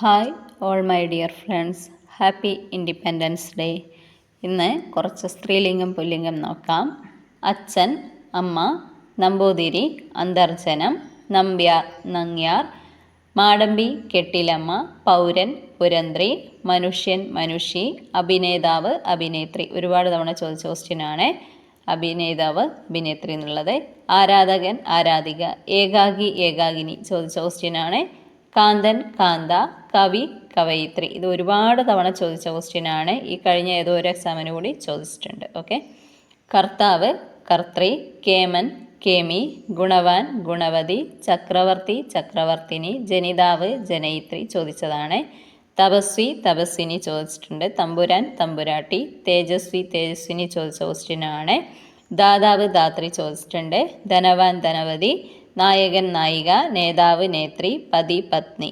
Hi all my dear friends. Happy independence day. ഇന്ന് കുറച്ച് സ്ത്രീലിംഗം പുല്ലിംഗം നോക്കാം. അച്ഛൻ അമ്മ നമ്പൂതിരി അന്തർജനം നമ്പ്യാർ നങ്ങ്യാർ മാടമ്പി കെട്ടിലമ്മ പൗരൻ പുരന്ത്രി മനുഷ്യൻ മനുഷി അഭിനേതാവ് അഭിനേത്രി. ഒരുപാട് തവണ ചോദിച്ച ക്വസ്റ്റ്യനാണ് അഭിനേതാവ് അഭിനേത്രി എന്നുള്ളത്. ആരാധകൻ ആരാധിക ഏകാഗി ഏകാഗിനി ചോദിച്ച ക്വസ്റ്റ്യനാണ് കാന്തൻ കാന്ത കവി കവയിത്രി. ഇത് ഒരുപാട് തവണ ചോദിച്ച ക്വസ്റ്റ്യനാണ് ഈ കഴിഞ്ഞ ഏതോ ഒരു എക്സാമിന് കൂടി ചോദിച്ചിട്ടുണ്ട്. ഓക്കെ കർത്താവ് കർത്തൃ കേമൻ കേമി ഗുണവാൻ ഗുണവതി ചക്രവർത്തി ചക്രവർത്തിനി ജനിതാവ് ജനയിത്രി ചോദിച്ചതാണ്. തപസ്വി തപസ്വിനി ചോദിച്ചിട്ടുണ്ട്. തമ്പുരാൻ തമ്പുരാട്ടി തേജസ്വി തേജസ്വിനി ചോദിച്ച ക്വസ്റ്റ്യനാണ് ദാതാവ് ദാത്രി ചോദിച്ചിട്ടുണ്ട്. ധനവാൻ ധനവതി നായകൻ നായിക നേതാവ് നേത്രി പതി പത്നി.